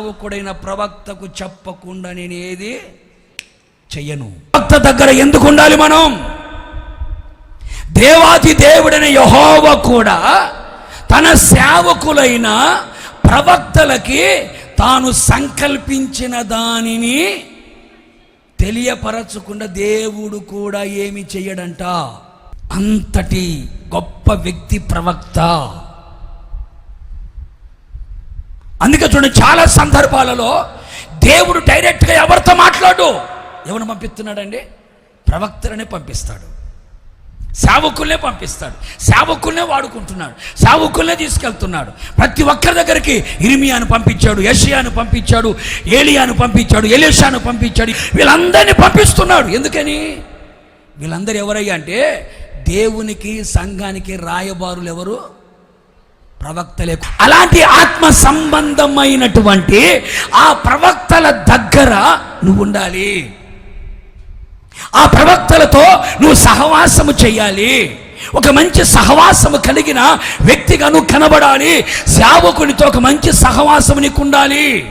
సేవకుడైన ప్రవక్తకు చెప్పకుండా నేను ఏది చెయ్యను. ప్రవక్త దగ్గర ఎందుకు ఉండాలి మనం? దేవాది దేవుడైన యహోవ కూడా తన సేవకులైన ప్రవక్తలకి తాను సంకల్పించిన దానిని తెలియపరచకుండా దేవుడు కూడా ఏమి చెయ్యడంట? అంతటి గొప్ప వ్యక్తి ప్రవక్త. అందుకే చూడండి చాలా సందర్భాలలో దేవుడు డైరెక్ట్గా ఎవరితో మాట్లాడు? ఎవరిని పంపిస్తున్నాడండి? ప్రవక్తలనే పంపిస్తాడు. సేవకుల్నే పంపిస్తాడు. సేవకుల్నే వాడుకుంటున్నాడు. సేవకుల్నే తీసుకెళ్తున్నాడు. ప్రతి ఒక్కరి దగ్గరికి ఇరిమియాను పంపించాడు యషియాను పంపించాడు ఏలియాను పంపించాడు ఎలేషాను పంపించాడు. వీళ్ళందరినీ పంపిస్తున్నాడు. ఎందుకని? వీళ్ళందరూ ఎవరయ్యా అంటే దేవునికి సంఘానికి రాయబారులు ఎవరు? ప్రవక్తలే అలాంటి ఆత్మ సంబంధమైనటువంటి ఆ ప్రవక్తల దగ్గర నువ్వు ఉండాలి. ఆ ప్రవక్తలతో నువ్వు సహవాసము చేయాలి. ఒక మంచి సహవాసము కలిగిన వ్యక్తిగా నువ్వు కనబడాలి. సేవకునితో ఒక మంచి సహవాసము నీకు ఉండాలి